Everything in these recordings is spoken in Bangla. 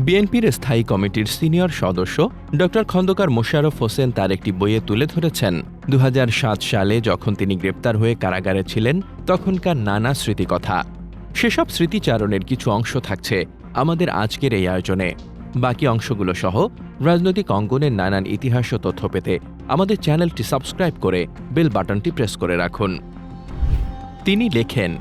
বিএনপির স্থায়ী কমিটির সিনিয়র সদস্য ড খন্দকার মোশাররফ হোসেন তার একটি বইয়ে তুলে ধরেছেন। দু হাজার সাত সালে যখন তিনি গ্রেপ্তার হয়ে কারাগারে ছিলেন, তখনকার নানা স্মৃতিকথা। সেসব স্মৃতিচারণের কিছু অংশ থাকছে আমাদের আজকের এই আয়োজনে। বাকি অংশগুলো সহ রাজনৈতিক অঙ্গনের নানান ইতিহাস ও তথ্য পেতে আমাদের চ্যানেলটি সাবস্ক্রাইব করে বেল বাটনটি প্রেস করে রাখুন। তিনি লেখেন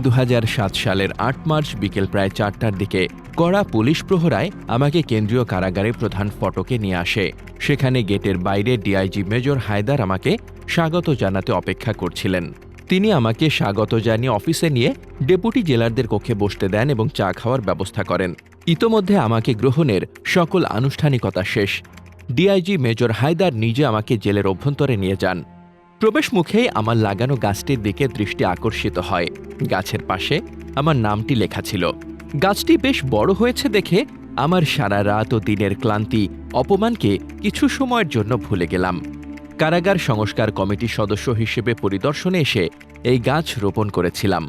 দু হাজার সাত সালের আট মার্চ বিকেল প্রায় চারটার দিকে কড়া পুলিশ প্রহরায় আমাকে কেন্দ্রীয় কারাগারে প্রধান ফটকে নিয়ে আসে। সেখানে গেটের বাইরে ডিআইজি মেজর হায়দার আমাকে স্বাগত জানাতে অপেক্ষা করছিলেন। তিনি আমাকে স্বাগত জানিয়ে অফিসে নিয়ে ডেপুটি জেলারদের কক্ষে বসতে দেন এবং চা খাওয়ার ব্যবস্থা করেন। ইতোমধ্যে আমাকে গ্রহণের সকল আনুষ্ঠানিকতা শেষ। ডিআইজি মেজর হায়দার নিজে আমাকে জেলের অভ্যন্তরে নিয়ে যান। প্রবেশ মুখেই আমার লাগানো গাছটির দিকে দৃষ্টি আকর্ষিত হয়। গাছের পাশে আমার নামটি লেখা ছিল। গাছটি বেশ বড় হয়েছে দেখে আমার সারা রাত ও দিনের ক্লান্তি, অপমানকে কিছু সময়ের জন্য ভুলে গেলাম। কারাগার সংস্কার কমিটির সদস্য হিসেবে পরিদর্শনে এসে এই গাছ রোপণ করেছিলাম।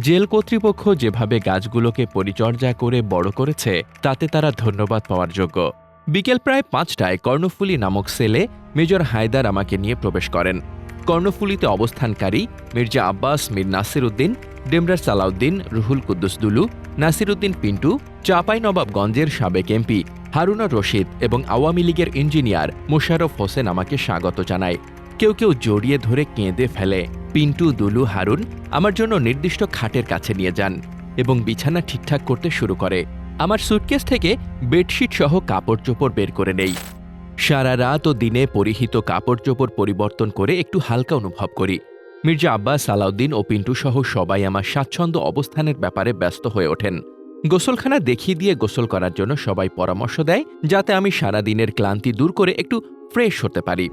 জেল কর্তৃপক্ষ যেভাবে গাছগুলোকে পরিচর্যা করে বড় করেছে, তাতে তারা ধন্যবাদ পাওয়ার যোগ্য। বিকেল প্রায় পাঁচটায় কর্ণফুলী নামক সেলে মেজর হায়দার আমাকে নিয়ে প্রবেশ করেন। কর্ণফুলীতে অবস্থানকারী মির্জা আব্বাস, মীর নাসির উদ্দিন ডেমরার সালাউদ্দিন, রুহুল কুদ্দুস দুলু নাসির উদ্দিন পিন্টু চাঁপাইনবাবগঞ্জের সাবেক এমপি হারুনা রশিদ এবং আওয়ামী লীগের ইঞ্জিনিয়ার মোশাররফ হোসেন আমাকে স্বাগত জানায়। কেউ কেউ জড়িয়ে ধরে কেঁদে ফেলে। পিন্টু, দুলু, হারুন আমার জন্য নির্দিষ্ট খাটের কাছে নিয়ে যান এবং বিছানা ঠিকঠাক করতে শুরু করে। আমার সুটকেস থেকে বেডশিট সহ কাপড় চোপড় বের করে নেই। সারা রাত ও দিনে পরিহিত কাপড় চোপড় পরিবর্তন করে একটু হালকা অনুভব করি। মির্জা আব্বাস, সালাউদ্দিন ও পিন্টু সহ সবাই আমার স্বাচ্ছন্দ্য অবস্থানের ব্যাপারে ব্যস্ত হয়ে ওঠেন। গোসলখানা দেখিয়ে দিয়ে গোসল করার জন্য সবাই পরামর্শ দেয়, যাতে আমি সারা দিনের ক্লান্তি দূর করে একটু ফ্রেশ হতে পারি।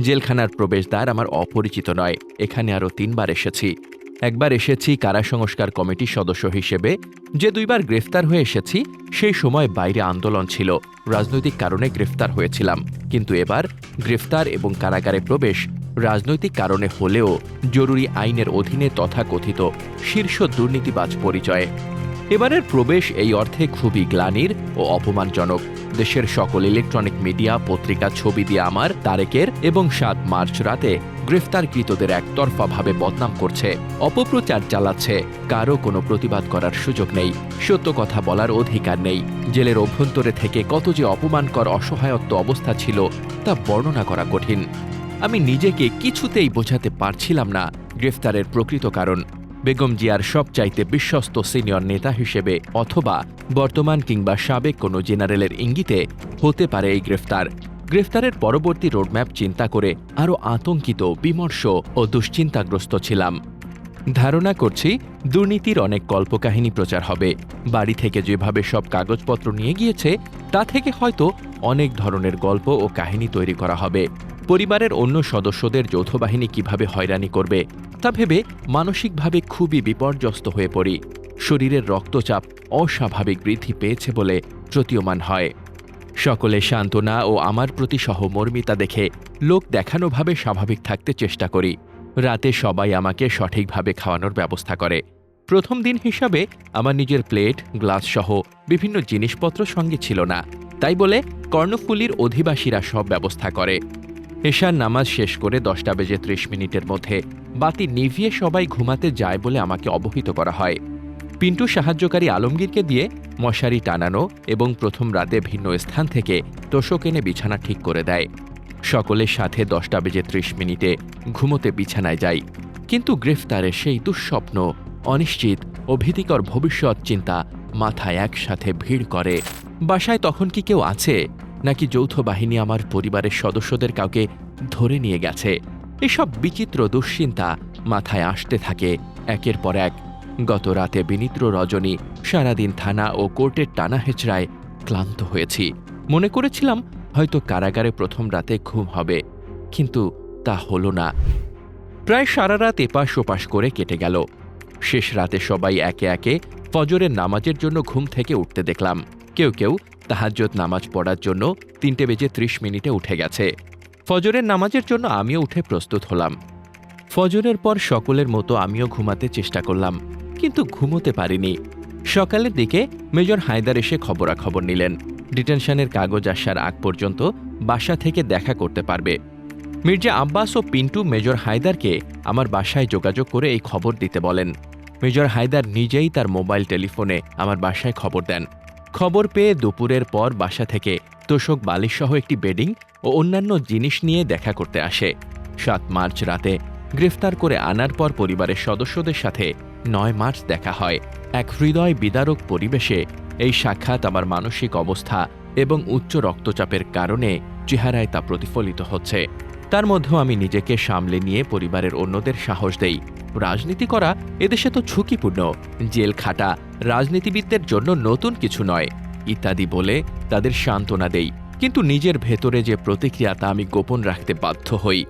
জেলখানার প্রবেশদ্বার আমার অপরিচিত নয়, এখানে আরও তিনবার এসেছি। একবার এসেছি কারা সংস্কার কমিটির সদস্য হিসেবে। যে দুইবার গ্রেফতার হয়ে এসেছি, সেই সময় বাইরে আন্দোলন ছিল। রাজনৈতিক কারণে গ্রেফতার হয়েছিলাম। কিন্তু এবার গ্রেফতার এবং কারাগারে প্রবেশ রাজনৈতিক কারণে হলেও জরুরি আইনের অধীনে তথাকথিত শীর্ষ দুর্নীতিবাজ পরিচয়ে। এবারের প্রবেশ এই অর্থে খুবই গ্লানির ও অপমানজনক। দেশের সকল ইলেকট্রনিক মিডিয়া পত্রিকা, ছবি দিয়ে আমার, তারেকের এবং সাত মার্চ রাতে গ্রেফতারকৃতদের একতরফাভাবে বদনাম করছে। অপপ্রচার চালাচ্ছে। কারও কোনো প্রতিবাদ করার সুযোগ নেই। সত্য কথা বলার অধিকার নেই। জেলের অভ্যন্তরে থেকে কত যে অপমানকর, অসহায়ত্ব অবস্থা ছিল, তা বর্ণনা করা কঠিন। আমি নিজেকে কিছুতেই বোঝাতে পারছিলাম না গ্রেফতারের প্রকৃত কারণ। বেগম জিয়ার সবচাইতে বিশ্বস্ত সিনিয়র নেতা হিসেবে অথবা বর্তমান কিংবা সাবেক কোনো জেনারেলের ইঙ্গিতে হতে পারে এই গ্রেফতার। গ্রেফতারের পরবর্তী রোডম্যাপ চিন্তা করে আরও আতঙ্কিত, বিমর্ষ ও দুশ্চিন্তাগ্রস্ত ছিলাম। ধারণা করছি, দুর্নীতির অনেক কল্পকাহিনী প্রচার হবে। বাড়ি থেকে যেভাবে সব কাগজপত্র নিয়ে গিয়েছে, তা থেকে হয়তো অনেক ধরনের গল্প ও কাহিনী তৈরি করা হবে। পরিবারের অন্য সদস্যদের যৌথ বাহিনী কীভাবে হয়রানি করবে, তা ভেবে মানসিকভাবে খুবই বিপর্যস্ত হয়ে পড়ি। শরীরের রক্তচাপ অস্বাভাবিক বৃদ্ধি পেয়েছে বলে প্রতীয়মান হয়। সকলে সান্ত্বনা ও আমার প্রতি সহমর্মিতা দেখে লোক দেখানোভাবে স্বাভাবিক থাকতে চেষ্টা করি। রাতে সবাই আমাকে সঠিকভাবে খাওয়ানোর ব্যবস্থা করে। প্রথম দিন হিসাবে আমার নিজের প্লেট, গ্লাস সহ বিভিন্ন জিনিসপত্র সঙ্গে ছিল না। তাই বলে কর্ণফুলির অধিবাসীরা সব ব্যবস্থা করে। এশার নামাজ শেষ করে দশটা বেজে ত্রিশ মিনিটের মধ্যে বাতি নিভিয়ে সবাই ঘুমাতে যায় বলে আমাকে অবহিত করা হয়। পিন্টু সাহায্যকারী আলমগীরকে দিয়ে মশারি টানানো এবং প্রথম রাতে ভিন্ন স্থান থেকে তোষক এনে বিছানা ঠিক করে দেয়। সকলের সাথে দশটা বেজে ত্রিশ মিনিটে ঘুমোতে বিছানায় যাই। কিন্তু গ্রেফতারের সেই দুঃস্বপ্ন, অনিশ্চিত ও ভীতিকর ভবিষ্যৎ চিন্তা মাথায় একসাথে ভিড় করে। বাসায় তখন কি কেউ আছে? নাকি যৌথ বাহিনী আমার পরিবারের সদস্যদের কাউকে ধরে নিয়ে গেছে? এসব বিচিত্র দুশ্চিন্তা মাথায় আসতে থাকে একের পর এক। গত রাতে বিনিদ্র রজনী সারাদিন থানা ও কোর্টের টানা হেচড়ায় ক্লান্ত হয়েছি। মনে করেছিলাম হয়তো কারাগারে প্রথম রাতে ঘুম হবে, কিন্তু তা হলো না। প্রায় সারা রাত এপাশ ওপাশ করে কেটে গেল। শেষ রাতে সবাই একে একে ফজরের নামাজের জন্য ঘুম থেকে উঠতে দেখলাম। কেউ কেউ তাহাজ্জত নামাজ পড়ার জন্য তিনটে বেজে ত্রিশ মিনিটে উঠে গেছে। ফজরের নামাজের জন্য আমিও উঠে প্রস্তুত হলাম। ফজরের পর সকলের মতো আমিও ঘুমাতে চেষ্টা করলাম, কিন্তু ঘুমোতে পারিনি। সকালের দিকে মেজর হায়দার এসে খবরাখবর নিলেন। ডিটেনশনের কাগজ আসার আগ পর্যন্ত বাসা থেকে দেখা করতে পারবে। মির্জা আব্বাস ও পিন্টু মেজর হায়দারকে আমার বাসায় যোগাযোগ করে এই খবর দিতে বলেন। মেজর হায়দার নিজেই তার মোবাইল টেলিফোনে আমার বাসায় খবর দেন। খবর পেয়ে দুপুরের পর বাসা থেকে তোষক বালিশসহ একটি বেডিং ও অন্যান্য জিনিস নিয়ে দেখা করতে আসে। সাত মার্চ রাতে গ্রেফতার করে আনার পর পরিবারের সদস্যদের সাথে নয় মার্চ দেখা হয়। এক হৃদয় বিদারক পরিবেশে এই সাক্ষাৎ আমার মানসিক অবস্থা এবং উচ্চ রক্তচাপের কারণে চেহারায় তা প্রতিফলিত হচ্ছে। তার মধ্যেও আমি নিজেকে সামলে নিয়ে পরিবারের অন্যদের সাহস দেই। রাজনীতি করা এদেশে তো ঝুঁকিপূর্ণ। জেল খাটা রাজনীতিবিদদের জন্য নতুন কিছু নয়। ইত্যাদি বলে তাদের সান্ত্বনা দেই। কিন্তু নিজের ভেতরে যে প্রতিক্রিয়া তা আমি গোপন রাখতে বাধ্য হই।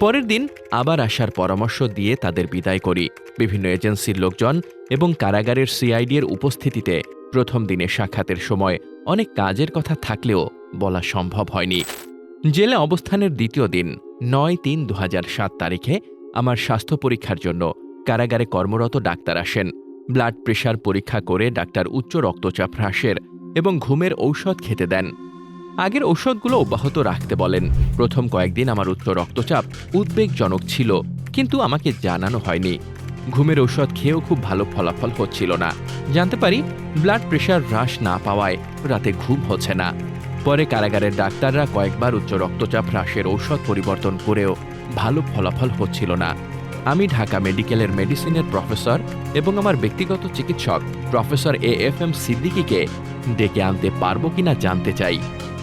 পরের দিন আবার আসার পরামর্শ দিয়ে তাদের বিদায় করি। বিভিন্ন এজেন্সির লোকজন এবং কারাগারের সিআইডি এর উপস্থিতিতে প্রথম দিনে সাক্ষাতের সময় অনেক কাজের কথা থাকলেও বলা সম্ভব হয়নি। জেলে অবস্থানের দ্বিতীয় দিন, নয় তিন দু তারিখে আমার স্বাস্থ্য পরীক্ষার জন্য কারাগারে কর্মরত ডাক্তার আসেন। ব্লাড প্রেশার পরীক্ষা করে ডাক্তার উচ্চ রক্তচাপ হ্রাসের এবং ঘুমের ঔষধ খেতে দেন। আগের ঔষধগুলো অব্যাহত রাখতে বলেন। প্রথম কয়েকদিন আমার উচ্চ রক্তচাপ উদ্বেগজনক ছিল, কিন্তু আমাকে জানানো হয়নি। ঘুমের ঔষধ খেয়েও খুব ভালো ফলাফল হচ্ছিল না। জানতে পারি ব্লাড প্রেশার হ্রাস না পাওয়ায় রাতে ঘুম হচ্ছে না। পরে কারাগারের ডাক্তাররা কয়েকবার উচ্চ রক্তচাপ হ্রাসের ঔষধ পরিবর্তন করেও ভালো ফলাফল হচ্ছিল না। আমি ঢাকা মেডিকেলের মেডিসিনের প্রফেসর এবং আমার ব্যক্তিগত চিকিৎসক প্রফেসর এ এফ এম সিদ্দিকিকে ডেকে আনতে পারব কিনা জানতে চাই।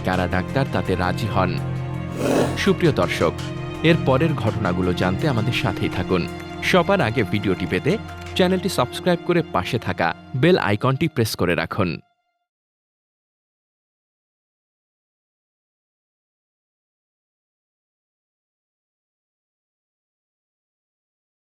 কারা ডাক্তার তাতে রাজি হন? সুপ্রিয় দর্শক, এর পরের ঘটনাগুলো জানতে আমাদের সাথেই থাকুন। সবার আগে ভিডিওটি পেতে চ্যানেলটি সাবস্ক্রাইব করে পাশে থাকা বেল আইকনটি প্রেস করে রাখুন।